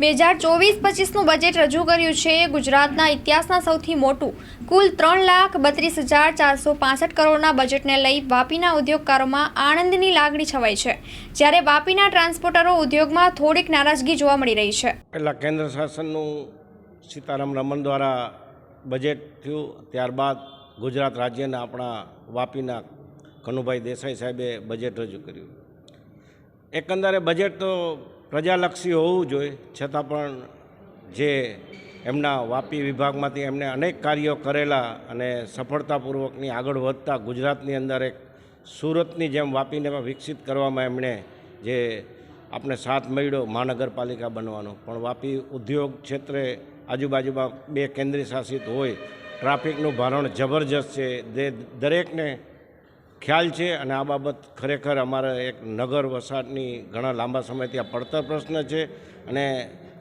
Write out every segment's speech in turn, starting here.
બે હજાર ચોવીસ પચીસનું બજેટ રજૂ કર્યું છે. ગુજરાતના ઇતિહાસના સૌથી મોટું, કુલ ત્રણ લાખ બત્રીસ હજાર ચારસો પાસઠ કરોડના બજેટને લઈ વાપીના ઉદ્યોગકારોમાં આનંદની લાગણી છવાઈ છે. જ્યારે વાપીના ટ્રાન્સપોર્ટરો ઉદ્યોગમાં થોડીક નારાજગી જોવા મળી રહી છે. પહેલાં કેન્દ્ર શાસનનું સીતારામ રમન દ્વારા બજેટ થયું. ત્યારબાદ ગુજરાત રાજ્યના આપણા વાપીના કનુભાઈ દેસાઈ સાહેબે બજેટ રજૂ કર્યું. એકંદરે બજેટ તો પ્રજાલક્ષી હોવું જોઈએ. છતાં પણ જે એમના વાપી વિભાગમાંથી એમણે અનેક કાર્યો કરેલા અને સફળતાપૂર્વકની આગળ વધતા ગુજરાતની અંદર એક સુરતની જેમ વાપીને વિકસિત કરવામાં એમણે જે આપણે સાથ મળ્યો મહાનગરપાલિકા બનવાનો. પણ વાપી ઉદ્યોગ ક્ષેત્રે આજુબાજુમાં બે કેન્દ્રીય શાસિત હોય. ટ્રાફિકનું ભારણ જબરજસ્ત છે. દરેકને ખ્યાલ છે અને આ બાબત ખરેખર અમારે એક નગર વસાહતની ઘણા લાંબા સમયથી આ પડતર પ્રશ્ન છે અને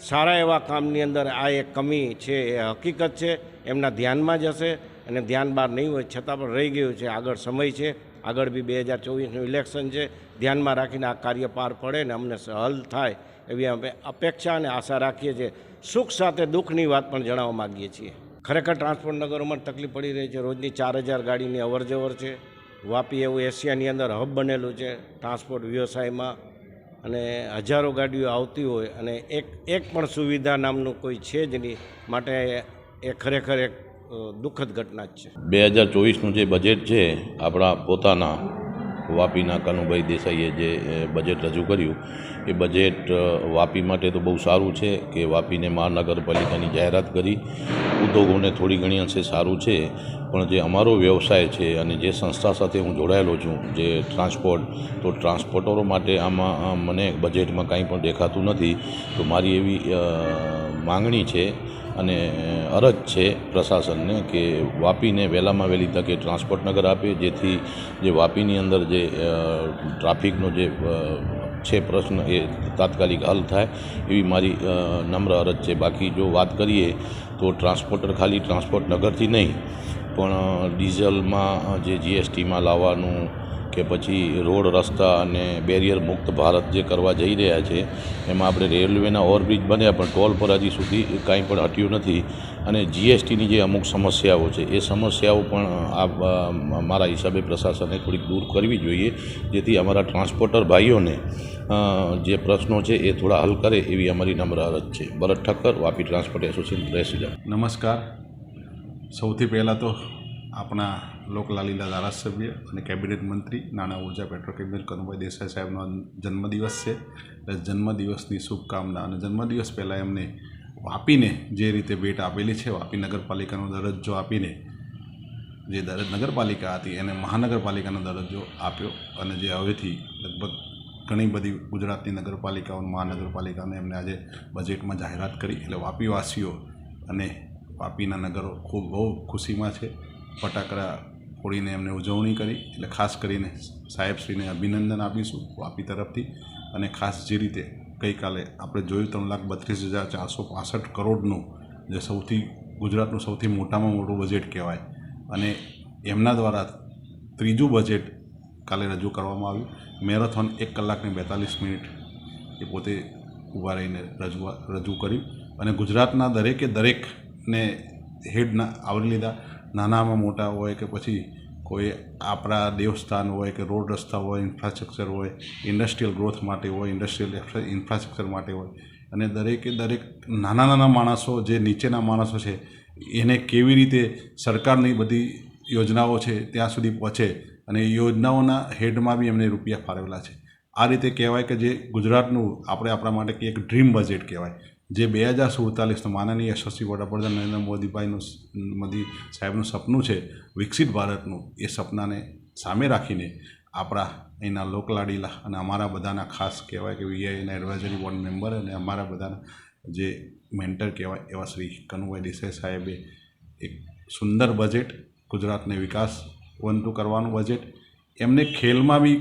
સારા એવા કામની અંદર આ એક કમી છે એ હકીકત છે, એમના ધ્યાનમાં જ હશે અને ધ્યાન બહાર નહીં હોય છતાં પણ રહી ગયું છે, આગળ સમય છે, આગળ બી બે હજાર ચોવીસનું ઇલેક્શન છે, ધ્યાનમાં રાખીને આ કાર્ય પાર પડે ને અમને હલ થાય એવી અમે અપેક્ષા અને આશા રાખીએ છીએ. સુખ સાથે દુઃખની વાત પણ જણાવવા માગીએ છીએ. ખરેખર ટ્રાન્સપોર્ટ નગરોમાં તકલીફ પડી રહી છે. રોજની ચાર હજાર ગાડીની અવરજવર છે. વાપી એવું એશિયાની અંદર હબ બનેલું છે. ટ્રાન્સપોર્ટ વ્યવસાયમાં અને હજારો ગાડીઓ આવતી હોય અને એક એક પણ સુવિધા નામનું કોઈ છે જ નહીં. માટે એ ખરેખર એક દુઃખદ ઘટના જ છે. બે હજાર ચોવીસનું જે બજેટ છે, આપણા પોતાના વાપીના કનુભાઈ દેસાઈએ જે બજેટ રજૂ કર્યું, એ બજેટ વાપી માટે તો બહુ સારું છે કે વાપીને મહાનગરપાલિકાની જાહેરાત કરી. ઉદ્યોગોને થોડી ઘણી અંશે સારું છે, પણ જે અમારો વ્યવસાય છે અને જે સંસ્થા સાથે હું જોડાયેલો છું, જે ટ્રાન્સપોર્ટ, તો ટ્રાન્સપોર્ટરો માટે આમાં મને બજેટમાં કાંઈ પણ દેખાતું નથી. તો મારી એવી માંગણી છે અને અરજ છે પ્રશાસનને કે વાપીને વહેલામાં વહેલી તકે ટ્રાન્સપોર્ટ નગર આપે, જેથી જે વાપીની અંદર જે ટ્રાફિકનો જે છે પ્રશ્ન એ તાત્કાલિક હલ થાય, એવી મારી નમ્ર અરજ છે. બાકી જો વાત કરીએ તો ટ્રાન્સપોર્ટર ખાલી ટ્રાન્સપોર્ટ નગરથી નહીં, પણ ડીઝલમાં જે જીએસટીમાં લાવવાનું કે પછી રોડ, રસ્તા અને બેરિયર મુક્ત ભારત જે કરવા જઈ રહ્યા છે, એમાં આપણે રેલવેના ઓવરબ્રિજ બન્યા પણ ટોલ પર હજી સુધી કાંઈ પણ હટ્યું નથી. અને જીએસટીની જે અમુક સમસ્યાઓ છે, એ સમસ્યાઓ પણ આ મારા હિસાબે પ્રશાસને થોડીક દૂર કરવી જોઈએ. જેથી અમારા ટ્રાન્સપોર્ટર ભાઈઓને જે પ્રશ્નો છે એ થોડા હલ કરે એવી અમારી નમ્ર અરજ છે. Bharat Thakkar, Vapi transport association president. નમસ્કાર. સૌથી પહેલાં તો આપણા લોકલાલીલા ધારાસભ્ય અને કેબિનેટ મંત્રી નાણાં ઊર્જા પેટ્રોકેમિકલ કનુભાઈ દેસાઈ સાહેબનો જન્મદિવસ છે. એટલે જન્મદિવસની શુભકામના અને જન્મદિવસ પહેલાં એમને વાપીને જે રીતે ભેટ આપેલી છે, વાપી નગરપાલિકાનો દરજ્જો આપીને જે દર નગરપાલિકા હતી એને મહાનગરપાલિકાનો દરજ્જો આપ્યો અને જે હવેથી લગભગ ઘણી બધી ગુજરાતની નગરપાલિકાઓ મહાનગરપાલિકાને એમને આજે બજેટમાં જાહેરાત કરી. એટલે વાપીવાસીઓ અને વાપીના નગરો ખૂબ બહુ ખુશીમાં છે. ફટાકડા ફોડીને એમને ઉજવણી કરી, એટલે ખાસ કરીને સાહેબશ્રીને અભિનંદન આપીશું વાપી તરફથી. અને ખાસ જે રીતે ગઈકાલે આપણે જોયું, ત્રણ લાખ બત્રીસ હજાર ચારસો પાસઠ કરોડનું જે સૌથી, ગુજરાતનું સૌથી મોટામાં મોટું બજેટ કહેવાય. અને એમના દ્વારા ત્રીજું બજેટ કાલે રજૂ કરવામાં આવ્યું. મેરેથોન એક કલાકને બેતાલીસ મિનિટ એ પોતે ઊભા રહીને રજૂ રજૂ કર્યું. અને ગુજરાતના દરેકે દરેકને હેડના આવરી લીધા. નાનામાં મોટા હોય કે પછી કોઈ આપણા દેવસ્થાન હોય કે રોડ રસ્તા હોય ઇન્ફ્રાસ્ટ્રક્ચર હોય ઇન્ડસ્ટ્રીયલ ગ્રોથ માટે હોય ઇન્ડસ્ટ્રીયલ ઇન્ફ્રાસ્ટ્રક્ચર માટે હોય. અને દરેકે દરેક નાના નાના માણસો, જે નીચેના માણસો છે, એને કેવી રીતે સરકારની બધી યોજનાઓ છે ત્યાં સુધી પહોંચે અને યોજનાઓના હેડમાં બી એમને રૂપિયા ફાળવેલા છે. આ રીતે કહેવાય કે જે ગુજરાતનું આપણે આપણા માટે કે એક ડ્રીમ બજેટ કહેવાય. જે બે હજાર સુડતાલીસનું માનનીય યશસ્વી વડાપ્રધાન નરેન્દ્ર મોદીભાઈનું મોદી સાહેબનું સપનું છે વિકસિત ભારતનું, એ સપનાને સામે રાખીને આપણા અહીંના લોકલાડીલા અને અમારા બધાના ખાસ કહેવાય કે વીઆઈના એડવાઇઝરી બોર્ડ મેમ્બર અને અમારા બધાના જે મેન્ટર કહેવાય એવા શ્રી કનુભાઈ દેસાઈ સાહેબે એક સુંદર બજેટ, ગુજરાતને વિકાસ વંતુ કરવાનું બજેટ. એમને ખેલમાં બી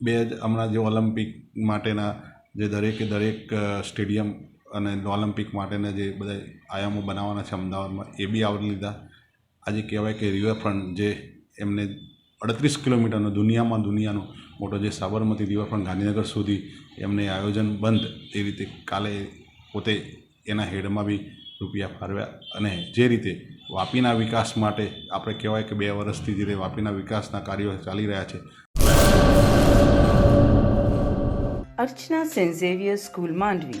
બે હમણાં જે ઓલિમ્પિક માટેના જે દરેકે દરેક સ્ટેડિયમ અને ઓલિમ્પિક માટેના જે બધા આયામો બનાવવાના છે અમદાવાદમાં એ બી આવરી લીધા આજે કહેવાય કે રિવરફ્રન્ટ જે એમને અડત્રીસ કિલોમીટરનો દુનિયામાં દુનિયાનો મોટો જે સાબરમતી રિવરફ્રન્ટ ગાંધીનગર સુધી એમને આયોજન બંધ એ રીતે કાલે પોતે એના હેડમાં બી રૂપિયા ફાળવ્યા અને જે રીતે વાપીના વિકાસ માટે આપણે કહેવાય કે બે વર્ષથી જે વાપીના વિકાસના કાર્યો ચાલી રહ્યા છે અર્ચના St. Xavier School Mandvi,